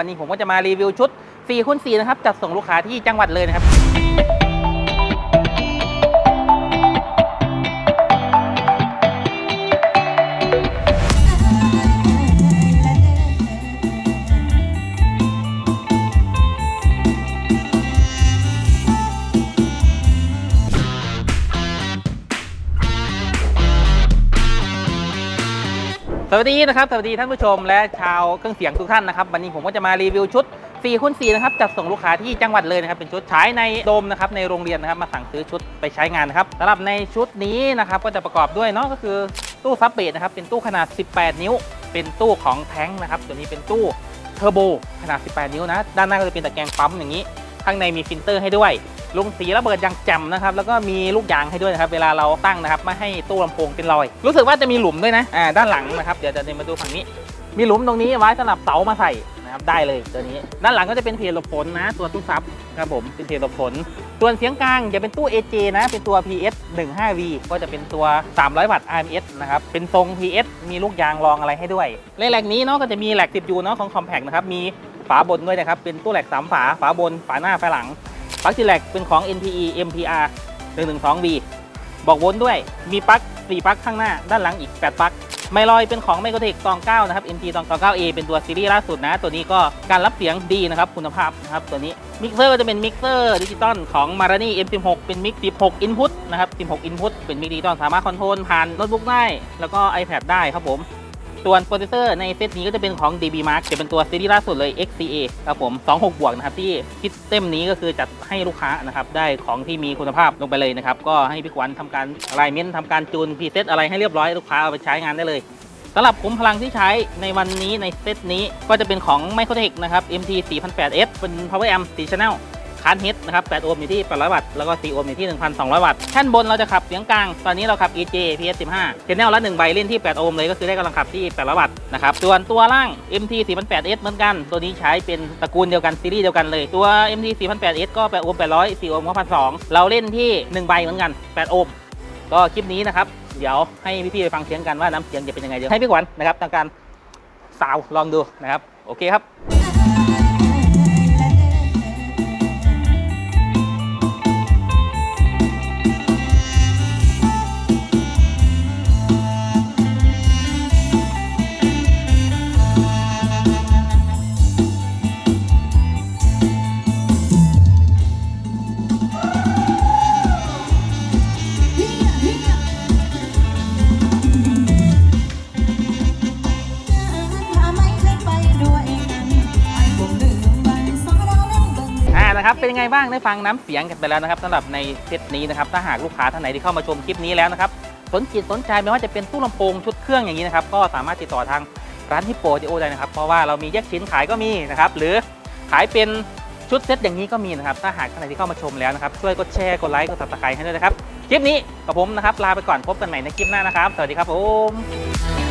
วันนี้ผมก็จะมารีวิวชุด4คูณ4นะครับจัดส่งลูกค้าที่จังหวัดเลยนะครับ วัสดีนะครับ สวัสดีท่านผู้ชมและชาวเครื่องเสียงทุกท่านนะครับ วันนี้ผมก็จะมารีวิวชุด4คูณ4นะครับ จัดส่งลูกค้าที่จังหวัดเลยนะครับ เป็นชุดใช้ในโดมนะครับ ในโรงเรียนนะครับ มาสั่งซื้อชุดไปใช้งานนะครับสำหรับในชุดนี้นะครับ ก็จะประกอบด้วยเนาะ ก็คือตู้ซับเบสนะครับ เป็นตู้ขนาด 18 นิ้ว เป็นตู้ของแท้งนะครับ ตัวนี้เป็นตู้เทอร์โบขนาด 18 นิ้วนะ ด้านหน้าก็จะเป็นตะแกรงปั๊มอย่างนี้ ข้างในมีฟิลเตอร์ให้ด้วย ลุงสีระเบิดอย่างแจ่มนะครับแล้วก็มีลูกยางให้ด้วยนะครับเวลาเราตั้งนะครับไม่ให้ตู้ลำโพงเป็นรอย รู้สึกว่าจะมีหลุมด้วยนะอ่าด้านหลังนะครับเดี๋ยวจะเดินมาดูฝั่งนี้ มีหลุมตรงนี้ไว้สำหรับเสามาใส่นะครับได้เลยตัวนี้ ด้านหลังก็จะเป็นเพลหลบฝนนะ ตัวตู้ซับครับผมเป็นเพลหลบฝนส่วนเสียงกลางจะเป็นตู้ AJ นะเป็นตัว PS 15V ก็จะเป็นตัว 300 วัตต์ RMS นะครับเป็นทรง PS มีลูกยางรองอะไรให้ด้วยในแหลกนี้เนาะก็จะมีแหลก 10U เนาะของ Compact นะครับมีฝาบนด้วยนะครับเป็นตู้แหลกสามฝาฝาบนฝาหน้าฝาหลัง ปลั๊กทีแหลกเป็นของ NPE MPR 112V บอกวนด้วย มีปลั๊ก4ปลั๊กข้างหน้าด้านหลังอีก 8 ปลั๊ก ไมลอยเป็นของ m ม c r o t e c ตอง9นะครับ MT ตอง 9 A เป็นตัวซีรีส์ล่าสุดนะ ตัวนี้ก็การรับเสียงดีนะครับ คุณภาพนะครับตัวนี้ มิกเซอร์ก็จะเป็นมิกเซอร์ดิจิตอลของ Marani M16 เป็นมิก 16 Input นะครับ 16 Input เป็นมิกดิจิตอลสามารถคอนโทรลผ่านโน้ตบุ๊กได้ แล้วก็ iPad ได้ครับผม ส่วนโปรเซสเซอร์ในเซตนี้ก็จะเป็นของ DB Mark จะเป็นตัวซีรีส์ล่าสุดเลย XCA ครับผม 26 บวกนะครับที่คิดเต็มนี้ก็คือจัดให้ลูกค้านะครับได้ของที่มีคุณภาพลงไปเลยนะครับ ก็ให้พี่ขวัญทำการไลเมนต์ทำการจูนพรีเซตอะไรให้เรียบร้อยลูกค้าเอาไปใช้งานได้เลยสำหรับคุ้มพลังที่ใช้ในวันนี้ในเซตนี้ก็จะเป็นของ Microtech นะครับ MT 4008S เป็น Power Amp 4 Channel คานเฮดนะครับ 8 โอห์มอยู่ที่ 800 วัตต์ แล้วก็ 4 โอห์มอยู่ที่ 1,200 วัตต์แท่นบนเราจะขับเสียงกลาง ตอนนี้เราขับ EJ PS 15 Channel ละ 1 ใบเล่นที่ 8 โอห์มเลยก็คือได้กำลังขับที่ 800 วัตต์นะครับ ส่วนตัวล่าง MT 4008S เหมือนกัน ตัวนี้ใช้เป็นตระกูลเดียวกันซีรีส์เดียวกันเลย ตัว MT 4008S ก็ 8 โอห์ม 800 4 โอห์มก็1,200เราเล่นที่ 1 ใบเหมือนกัน 8 โอห์มก็คลิปนี้นะครับเดี๋ยวให้พี่ๆไปฟังเสียงกันว่าน้ำเสียงจะเป็นยังไงเดี๋ยวให้พี่ขวัญนะครับทำการสาวลองดูนะครับ โอเคครับ นะครับเป็นยังไงบ้างได้ฟังน้ำเสียงกันไปแล้วนะครับสำหรับในเซตนี้นะครับถ้าหากลูกค้าท่านไหนที่เข้ามาชมคลิปนี้แล้วนะครับสนจิตสนใจไม่ว่าจะเป็นตู้ลำโพงชุดเครื่องอย่างนี้นะครับก็สามารถติดต่อทางร้านฮิปโปจิโอได้นะครับเพราะว่าเรามีแยกชิ้นขายก็มีนะครับหรือขายเป็นชุดเซตอย่างนี้ก็มีนะครับถ้าหากท่านไหนที่เข้ามาชมแล้วนะครับช่วยกดแชร์กดไลค์กดซับสไครต์ให้ด้วยนะครับคลิปนี้กับผมนะครับลาไปก่อนพบกันใหม่ในคลิปหน้านะครับ สวัสดีครับผม